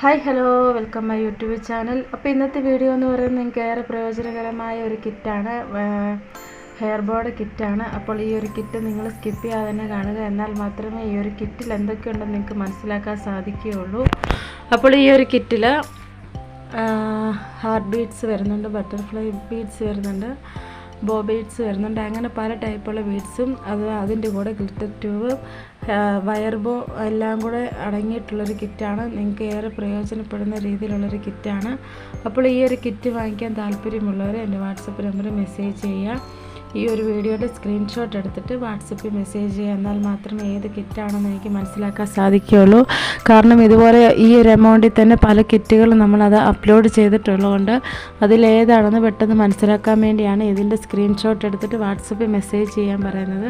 Hi hello welcome my YouTube channel അപ്പോൾ ഇന്നത്തെ video എന്ന് പറയുന്നത് നിങ്ങൾക്ക് ഏറെ പ്രയോജനകരമായ ഒരു കിറ്റാണ് ഹെയർ ബോർഡ് കിറ്റാണ് അപ്പോൾ ഈ ഒരു കിറ്റ് നിങ്ങൾ സ്കിപ്പ് ചെയ്യാതെ തന്നെ കാണുക. എന്നാൽ മാത്രമേ ഈ ഒരു കിറ്റിൽ എന്തൊക്കെയുണ്ടെന്ന് നിങ്ങൾക്ക് മനസ്സിലാക്കാൻ സാധിക്കുകയുള്ളൂ. അപ്പോൾ ഈ ഒരു കിറ്റിൽ ഹാർട്ട് ബീറ്റ്സ് വരുന്നുണ്ട് ബട്ടർഫ്ലൈ ബീഡ്സ് വരുന്നുണ്ട് ബോ ബീഡ്സ് വരുന്നുണ്ട്. അങ്ങനെ പല ടൈപ്പുള്ള ബീഡ്സും അത് അതിന്റെ കൂടെ ഗ്ലിറ്റർ ട്യൂബ് വയർ ബോ എല്ലാം കൂടെ അടങ്ങിയിട്ടുള്ളൊരു കിറ്റാണ്. നിങ്ങൾക്ക് ഏറെ പ്രയോജനപ്പെടുന്ന രീതിയിലുള്ളൊരു കിറ്റാണ്. അപ്പോൾ ഈ ഒരു കിറ്റ് വാങ്ങിക്കാൻ താല്പര്യമുള്ളവർ എന്റെ വാട്സപ്പ് നമ്പർ മെസ്സേജ് ചെയ്യുക. ഈ ഒരു വീഡിയോയുടെ സ്ക്രീൻഷോട്ട് എടുത്തിട്ട് വാട്സപ്പിൽ മെസ്സേജ് ചെയ്യുക. എന്നാൽ മാത്രമേ ഏത് കിറ്റാണെന്ന് എനിക്ക് മനസ്സിലാക്കാൻ സാധിക്കുകയുള്ളൂ. കാരണം ഇതുപോലെ ഈ ഒരു എമൗണ്ടിൽ തന്നെ പല കിറ്റുകളും നമ്മളത് അപ്ലോഡ് ചെയ്തിട്ടുള്ളതുകൊണ്ട് അതിലേതാണെന്ന് പെട്ടെന്ന് മനസ്സിലാക്കാൻ വേണ്ടിയാണ് ഇതിന്റെ സ്ക്രീൻഷോട്ട് എടുത്തിട്ട് വാട്സപ്പിൽ മെസ്സേജ് ചെയ്യാൻ പറയുന്നത്.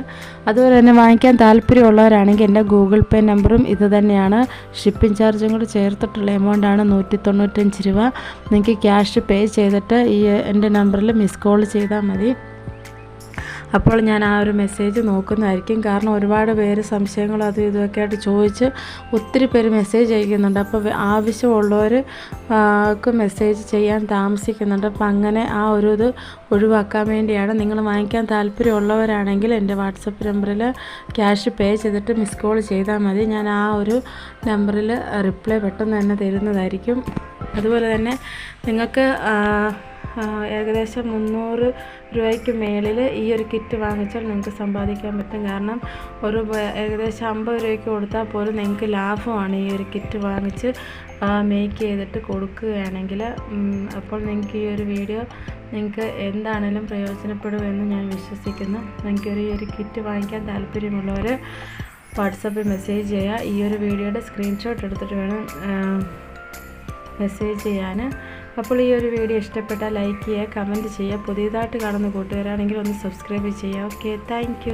അതുപോലെ തന്നെ വാങ്ങിക്കാൻ താല്പര്യമുള്ളവരാണെങ്കിൽ എന്റെ ഗൂഗിൾ പേ നമ്പറും ഇത് തന്നെയാണ്. ഷിപ്പിംഗ് ചാർജും കൂടി ചേർത്തിട്ടുള്ള എമൗണ്ടാണ് നൂറ്റി തൊണ്ണൂറ്റഞ്ച് രൂപ. നിങ്ങൾക്ക് ക്യാഷ് പേ ചെയ്തിട്ട് ഈ എന്റെ നമ്പറിൽ മിസ് കോൾ ചെയ്താൽ മതി. അപ്പോൾ ഞാൻ ആ ഒരു മെസ്സേജ് നോക്കുന്നതായിരിക്കും. കാരണം ഒരുപാട് പേര് സംശയങ്ങളും അതും ഇതുമൊക്കെ ആയിട്ട് ചോദിച്ച് ഒത്തിരി പേര് മെസ്സേജ് അയക്കുന്നുണ്ട്. അപ്പോൾ ആവശ്യമുള്ളവർ മെസ്സേജ് ചെയ്യാൻ താമസിക്കുന്നുണ്ട്. അപ്പോൾ അങ്ങനെ ആ ഒരു ഇത് ഒഴിവാക്കാൻ വേണ്ടിയാണ് നിങ്ങൾ വാങ്ങിക്കാൻ താല്പര്യമുള്ളവരാണെങ്കിൽ എന്റെ വാട്സപ്പ് നമ്പറിൽ ക്യാഷ് പേ ചെയ്തിട്ട് മിസ് കോൾ ചെയ്താൽ മതി. ഞാൻ ആ ഒരു നമ്പറിൽ റിപ്ലൈ പെട്ടെന്ന് തന്നെ തരുന്നതായിരിക്കും. അതുപോലെ തന്നെ നിങ്ങൾക്ക് ഏകദേശം മുന്നൂറ് രൂപയ്ക്ക് മേളിൽ ഈ ഒരു കിറ്റ് വാങ്ങിച്ചാൽ നിങ്ങൾക്ക് സമ്പാദിക്കാൻ പറ്റും. കാരണം ഒരു ഏകദേശം അമ്പത് രൂപയ്ക്ക് കൊടുത്താൽ പോലും നിങ്ങൾക്ക് ലാഭമാണ് ഈ ഒരു കിറ്റ് വാങ്ങിച്ച് മേക്ക് ചെയ്തിട്ട് കൊടുക്കുകയാണെങ്കിൽ. അപ്പോൾ നിങ്ങൾക്ക് ഈ ഒരു വീഡിയോ നിങ്ങൾക്ക് എന്താണേലും പ്രയോജനപ്പെടുമെന്ന് ഞാൻ വിശ്വസിക്കുന്നു. നിങ്ങൾക്ക് ഒരു ഈ ഒരു കിറ്റ് വാങ്ങിക്കാൻ താല്പര്യമുള്ളവർ വാട്സപ്പിൽ മെസ്സേജ് ചെയ്യുക ഈ ഒരു വീഡിയോയുടെ സ്ക്രീൻഷോട്ട് എടുത്തിട്ട് വേണം മെസ്സേജ് ചെയ്യാൻ അപ്പോൾ ഈ ഒരു വീഡിയോ ഇഷ്ടപ്പെട്ടാൽ ലൈക്ക് ചെയ്യുക കമന്റ് ചെയ്യുക പുതിയതായിട്ട് കാണുന്ന കൂട്ടുകാരാണെങ്കിൽ ഒന്ന് സബ്സ്ക്രൈബ് ചെയ്യുക. Okay thank